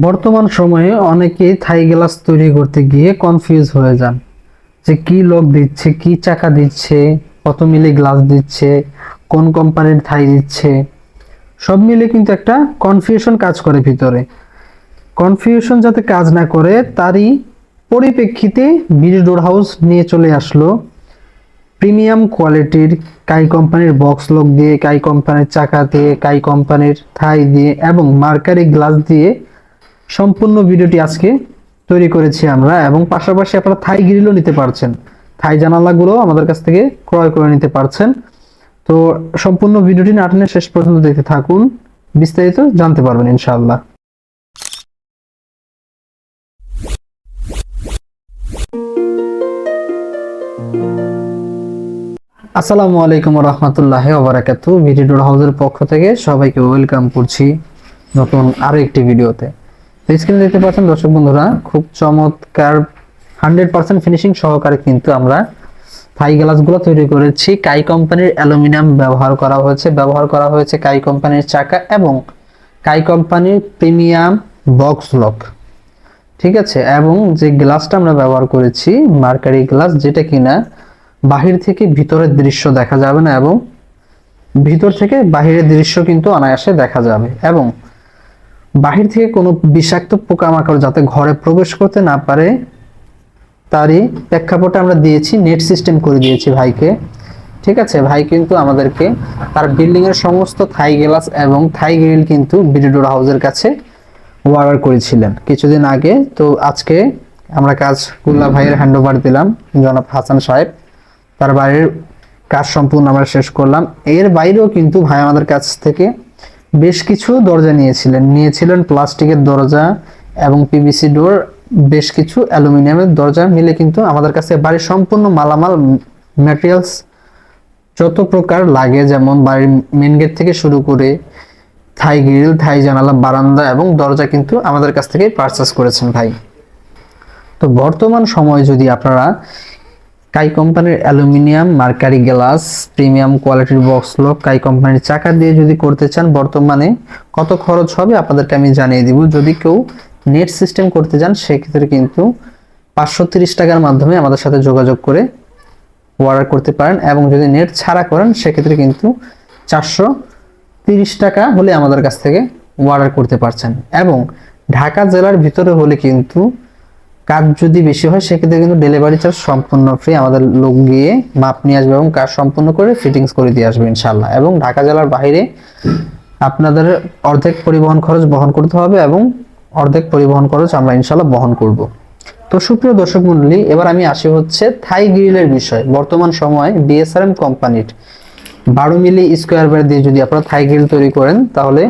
বর্তমান সময়ে অনেকেই থাই গ্লাস তৈরি করতে গিয়ে কনফিউজ হয়ে যান যে কি লোক দিচ্ছে, কি চাকা দিচ্ছে, কত মিলি গ্লাস দিচ্ছে, কোন কোম্পানির থাই দিচ্ছে। সব মিলে কিন্তু একটা কনফিউশন কাজ করে ভিতরে। কনফিউশন যাতে কাজ না করে, তারই পরিপ্রেক্ষিতে বিজ ডোর হাউস নিয়ে চলে আসলো। প্রিমিয়াম কোয়ালিটির কাই কোম্পানির বক্স লক দিয়ে কাই কোম্পানির চাকা দিয়ে কাই কোম্পানির থাই দিয়ে এবং মার্কারি গ্লাস দিয়ে সম্পূর্ণ ভিডিওটি আজকে তৈরি করেছি আমরা এবং পাশাপাশি আপনারা থাই গ্রিলও নিতে পারছেন। থাই জানালাগুলো আমাদের কাছ থেকে ক্রয় করে নিতে পারছেন। তো সম্পূর্ণ ভিডিওটি নাটনের শেষ পর্যন্ত দেখতে থাকুন। বিস্তারিত জানতে পারবেন ইনশাআল্লাহ। আসসালামু আলাইকুম রহমতুল্লাহ ওবরাকাতু ভিডিও হাউসের পক্ষ থেকে সবাইকে ওয়েলকাম করছি নতুন আরও একটি ভিডিওতে। স্ক্রিনে দেখতে পাচ্ছেন, দর্শক বন্ধুরা, খুব চমৎকার হান্ড্রেড পার্সেন্ট ফিনিশিং সহকারে কিন্তু আমরা থাই গ্লাসগুলো তৈরি করেছি। কাই কোম্পানির অ্যালুমিনিয়াম ব্যবহার করা হয়েছে। ব্যবহার করা হয়েছে কাই কোম্পানির চাকা এবং কাই কোম্পানির প্রিমিয়াম বক্স লক ঠিক আছে? এবং যে গ্লাসটা আমরা ব্যবহার করেছি মার্কারি গ্লাস যেটা কিনা বাহির থেকে ভিতরের দৃশ্য দেখা যাবে না এবং ভিতর থেকে বাহিরের দৃশ্য কিন্তু অনায়াসে দেখা যাবে। এবং বাহির থেকে কোনো বিষাক্ত পোকামাকড় যাতে ঘরে প্রবেশ করতে না পারে, তারই প্রেক্ষাপটে আমরা দিয়েছি, নেট সিস্টেম করে দিয়েছি ভাইকে। ঠিক আছে? ভাই কিন্তু আমাদেরকে তার বিল্ডিং এর সমস্ত থাই গ্লাস এবং থাই গ্রিল কিন্তু বিডিডোর হাউসের কাছে অর্ডার করেছিলেন কিছুদিন আগে। তো আজকে আমরা কাজ কুল্লা ভাইয়ের হ্যান্ড ওভার দিলাম, জনাব হাসান সাহেব। তার বাড়ির কাজ সম্পূর্ণ আমরা শেষ করলাম। এর বাইরেও কিন্তু ভাই আমাদের কাছ থেকে বেশ কিছু দরজা নিয়েছিলেন। নিয়েছিলেন প্লাস্টিকের দরজা এবং পিভিসি ডোর বেশ কিছু অ্যালুমিনিয়ামের দরজা মিলে কিন্তু আমাদের কাছে বাড়ির সম্পূর্ণ মালামাল ম্যাটেরিয়ালস যত প্রকার লাগে, যেমন বাড়ির মেন গেট থেকে শুরু করে থাই গ্রিল থাই জানালা, বারান্দা এবং দরজা কিন্তু আমাদের কাছ থেকে পারচেস করেছেন ভাই। তো বর্তমান সময়ে যদি আপনারা কাই কোম্পানির অ্যালুমিনিয়াম, মার্কারি গ্লাস, প্রিমিয়াম কোয়ালিটির বক্স লক, কাই কোম্পানির চাকা দিয়ে যদি করতে চান, বর্তমানে কত খরচ হবে আপনাদেরকে আমি জানিয়ে দিব। যদি কেউ নেট সিস্টেম করতে চান সেক্ষেত্রে কিন্তু পাঁচশো তিরিশ টাকার মাধ্যমে আমাদের সাথে যোগাযোগ করে অর্ডার করতে পারেন এবং যদি নেট ছাড়া করেন, সেক্ষেত্রে কিন্তু চারশো তিরিশ টাকা হলে আমাদের কাছ থেকে অর্ডার করতে পারছেন। এবং ঢাকা জেলার ভিতরে হলে কিন্তু কাজ যদি বেশি হয়, সেক্ষেত্রে কিন্তু ডেলিভারি চার্জ সম্পূর্ণ ফ্রি আমাদের লোক গিয়ে মাপ নিয়ে আসবে এবং কাজ সম্পূর্ণ করে ফিটিংস করে দিয়ে আসবে ইনশাল্লাহ এবং ঢাকা জেলার বাইরে আপনাদের অর্ধেক পরিবহন খরচ বহন করতে হবে এবং অর্ধেক পরিবহন খরচ আমরা ইনশাল্লাহ বহন করব। তো সুপ্রিয় দর্শক মন্ডলী এবার আমি আসি হচ্ছে থাই গ্রিলের বিষয়। বর্তমান সময়ে ডিএসআরএম কোম্পানির বারো মিলি স্কোয়ার বার দিয়ে যদি আপনারা থাই গ্রিল তৈরি করেন, তাহলে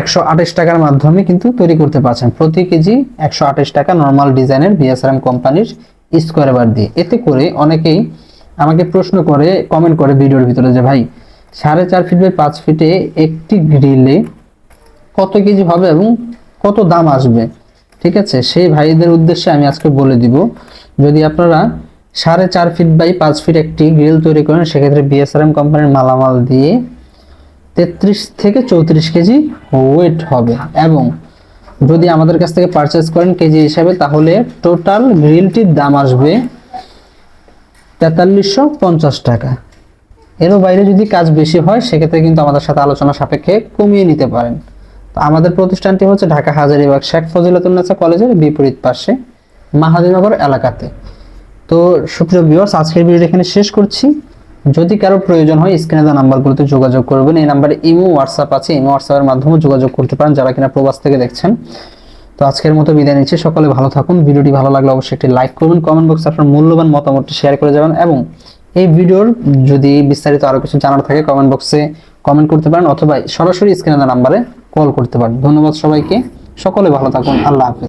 একশো আঠাশ টাকার মাধ্যমে কিন্তু তৈরি করতে পারছেন। প্রতি কেজি একশো আঠাশ টাকা নর্মাল ডিজাইনের বিএসআরএম কোম্পানির স্কোয়ার বার দিয়ে। এতে করে অনেকেই আমাকে প্রশ্ন করে কমেন্ট করে ভিডিওর ভিতরে যে, ভাই, সাড়ে চার ফিট বাই পাঁচ ফিটে একটি গ্রিলে কত কেজি হবে এবং কত দাম আসবে? ঠিক আছে? সেই ভাইদের উদ্দেশ্যে আমি আজকে বলে দিব, যদি আপনারা সাড়ে চার ফিট বাই পাঁচ ফিট একটি গ্রিল তৈরি করেন, সেক্ষেত্রে বিএসআরএম কোম্পানির মালামাল দিয়ে তেত্রিশ থেকে চৌত্রিশ কেজি ওয়েট হবে। এবং যদি আমাদের কাছ থেকে পারচেস করেন কেজি হিসাবে, তাহলে টোটাল গ্রিলটির দাম আসবে তেতাল্লিশশো পঞ্চাশ টাকা। এরও বাইরে যদি কাজ বেশি হয়, সেক্ষেত্রে কিন্তু আমাদের সাথে আলোচনা সাপেক্ষে কমিয়ে নিতে পারেন। তো আমাদের প্রতিষ্ঠানটি হচ্ছে ঢাকা হাজারীবাগ শেখ ফজিলাতুন্নেসা কলেজের বিপরীত পাশে মাহাদিনগর এলাকাতে। তো সুপ্রিয় ভিউয়ার্স আজকের ভিডিও এখানে শেষ করছি। যদি কারও প্রয়োজন হয়, স্ক্রিনে দেওয়া নাম্বারগুলোতে যোগাযোগ করবেন। এই নাম্বারে ইমো হোয়াটসঅ্যাপ আছে। ইমো হোয়াটসঅ্যাপের মাধ্যমে যোগাযোগ করতে পারেন যারা কিনা প্রবাস থেকে দেখছেন। তো আজকের মতো বিদায় নিচ্ছি। সকলে ভালো থাকুন। ভিডিওটি ভালো লাগলে অবশ্যই একটি লাইক করবেন। কমেন্ট বক্সে আপনার মূল্যবান মতামতটি শেয়ার করে যাবেন এবং এই ভিডিওর যদি বিস্তারিত আরও কিছু জানার থাকে, কমেন্ট বক্সে কমেন্ট করতে পারেন অথবা সরাসরি স্ক্রিনে দেওয়া নাম্বারে কল করতে পারেন। ধন্যবাদ সবাইকে। সকলে ভালো থাকুন। আল্লাহ হাফেজ।